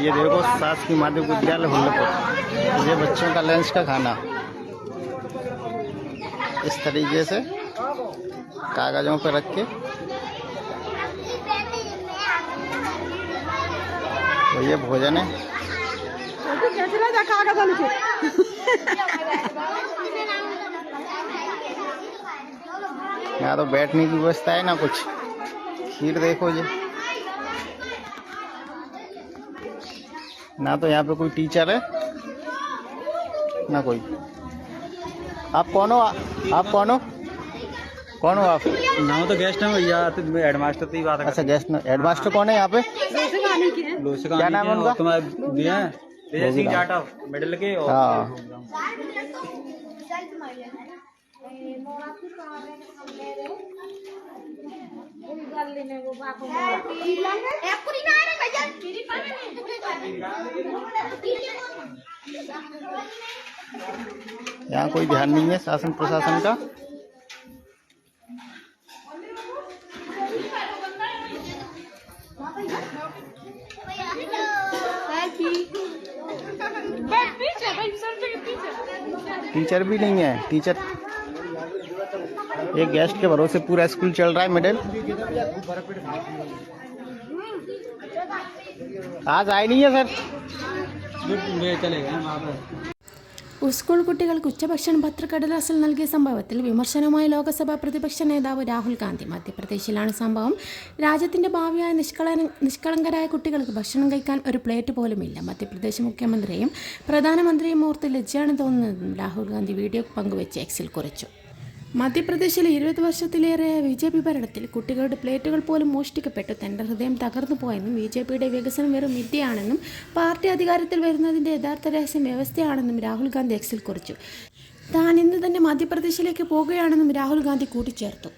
ये देखो, सास की माध्यमिक विद्यालय हुल्लपुर ये बच्चों का लंच का खाना। इस तरीके से कागजों पर रख के। ये भोजन है। यहाँ तो बैठने की व्यवस्था है ना कुछ। खीर देखो ये ना तो यहाँ पे कोई टीचर है ना कोई। आप कौन हो? आप कौन हो? कौन हो आप? नाम तो गेस्ट है भैया तो हेडमास्टर से ही बात अच्छा गेस्ट हेडमास्टर कौन है यहाँ पे? क्या नाम है उनका? हैं मेडल के और हाँ। यहाँ कोई ध्यान नहीं है शासन प्रशासन का? टीचर भी नहीं है। टीचर एक गेस्ट के भरोसे पूरा स्कूल चल रहा है मिडिल। आज आए नहीं है सर चले गए वहाँ पर സ്കൂൾ കുട്ടികൾക്ക് ഉച്ചഭക്ഷണം പത്രക്കടലാസിൽ നൽകിയ സംഭവത്തിൽ വിമർശനവുമായി ലോക്സഭാ പ്രതിപക്ഷ നേതാവ് രാഹുൽ ഗാന്ധി മധ്യപ്രദേശിലാണ് സംഭവം രാജ്യത്തിന്റെ ഭാവിയായ നിഷ്കള നിഷ്കളങ്കരായ കുട്ടികൾക്ക് ഭക്ഷണം കഴിക്കാൻ ഒരു പ്ലേറ്റ് പോലുമില്ല മധ്യപ്രദേശ് മുഖ്യമന്ത്രിയും പ്രധാനമന്ത്രിയും ഓർത്ത് ലജ്ജയാണ് തോന്നുന്നതെന്നും രാഹുൽ ഗാന്ധി വീഡിയോ പങ്കുവച്ച് എക്സിൽ കുറിച്ചു മധ്യപ്രദേശിലെ ഇരുപത് വർഷത്തിലേറെ ബി ജെ പി ഭരണത്തിൽ കുട്ടികളുടെ പ്ലേറ്റുകൾ പോലും മോഷ്ടിക്കപ്പെട്ടു. തന്റെ ഹൃദയം തകർന്നു പോയെന്നും ബി ജെ പിയുടെ വികസനം വെറും വിദ്യയാണെന്നും പാർട്ടി അധികാരത്തിൽ വരുന്നതിന്റെ യഥാർത്ഥ രഹസ്യം വ്യവസ്ഥയാണെന്നും രാഹുൽ ഗാന്ധി എക്സിൽ കുറിച്ചു. താൻ ഇന്ന് തന്നെ മധ്യപ്രദേശിലേക്ക് പോകുകയാണെന്നും രാഹുൽ ഗാന്ധി കൂട്ടിച്ചേർത്തു.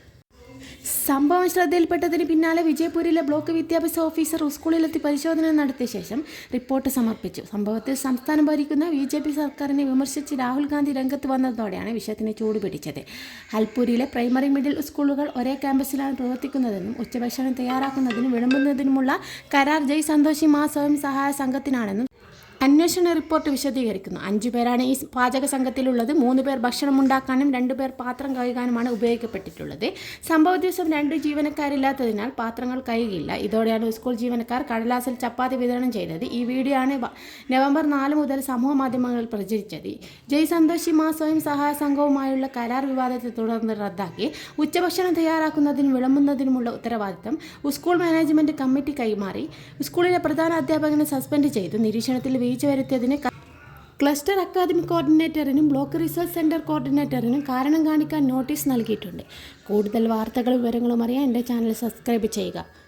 സംഭവം ശ്രദ്ധയിൽപ്പെട്ടതിന് പിന്നാലെ വിജയപൂരിലെ ബ്ലോക്ക് വിദ്യാഭ്യാസ ഓഫീസർ സ്കൂളിലെത്തി പരിശോധന നടത്തിയ ശേഷം റിപ്പോർട്ട് സമർപ്പിച്ചു. സംഭവത്തിൽ സംസ്ഥാനം ഭരിക്കുന്ന ബി ജെ പി സർക്കാരിനെ വിമർശിച്ച് രാഹുൽ ഗാന്ധി രംഗത്ത് വന്നതോടെയാണ് വിഷയത്തിന് ചൂടുപിടിച്ചത് ഹൽപൂരിലെ പ്രൈമറി മിഡിൽ സ്കൂളുകൾ ഒരേ ക്യാമ്പസിലാണ് പ്രവർത്തിക്കുന്നതെന്നും ഉച്ചഭക്ഷണം തയ്യാറാക്കുന്നതിനും വിളമ്പുന്നതിനുമുള്ള കരാർ ജയ് സന്തോഷി മാ സ്വയം സഹായ സംഘത്തിനാണെന്നും അന്വേഷണ റിപ്പോർട്ട് വിശദീകരിക്കുന്നു. അഞ്ചു പേരാണ് ഈ പാചക സംഘത്തിലുള്ളത്. മൂന്ന് പേർ ഭക്ഷണം ഉണ്ടാക്കാനും രണ്ട് പേർ പാത്രം കഴുകാനുമാണ് ഉപയോഗിക്കപ്പെട്ടിട്ടുള്ളത്. സംഭവ ദിവസം രണ്ട് ജീവനക്കാരില്ലാത്തതിനാൽ പാത്രങ്ങൾ കഴുകിയില്ല. ഇതോടെയാണ് സ്കൂൾ ജീവനക്കാർ കടലാസിൽ ചപ്പാത്തി വിതരണം ചെയ്തത്. ഈ വീഡിയോ ആണ് നവംബർ നാല് മുതൽ സമൂഹ മാധ്യമങ്ങളിൽ പ്രചരിച്ചത്. ജയ് സന്തോഷി മാ സ്വയം സഹായ സംഘവുമായുള്ള കരാർ വിവാദത്തെ തുടർന്ന് റദ്ദാക്കി. ഉച്ചഭക്ഷണം തയ്യാറാക്കുന്നതിനും വിളമ്പുന്നതിനുമുള്ള ഉത്തരവാദിത്തം സ്കൂൾ മാനേജ്മെന്റ് കമ്മിറ്റി കൈമാറി. സ്കൂളിലെ പ്രധാന അധ്യാപകനെ സസ്പെൻഡ് ചെയ്തു. നിരീക്ഷണത്തിൽ വീഴ്ച വരുത്തിയതിന് ക- ക്ലസ്റ്റർ അക്കാദമിക് കോർഡിനേറ്ററിനും ബ്ലോക്ക് റിസർച്ച് സെന്റർ കോർഡിനേറ്ററിനും കാരണം കാണിക്കാൻ നോട്ടീസ് നൽകിയിട്ടുണ്ട്. കൂടുതൽ വാർത്തകളും വിവരങ്ങളും അറിയാൻ എന്റെ ചാനൽ സബ്സ്ക്രൈബ് ചെയ്യുക.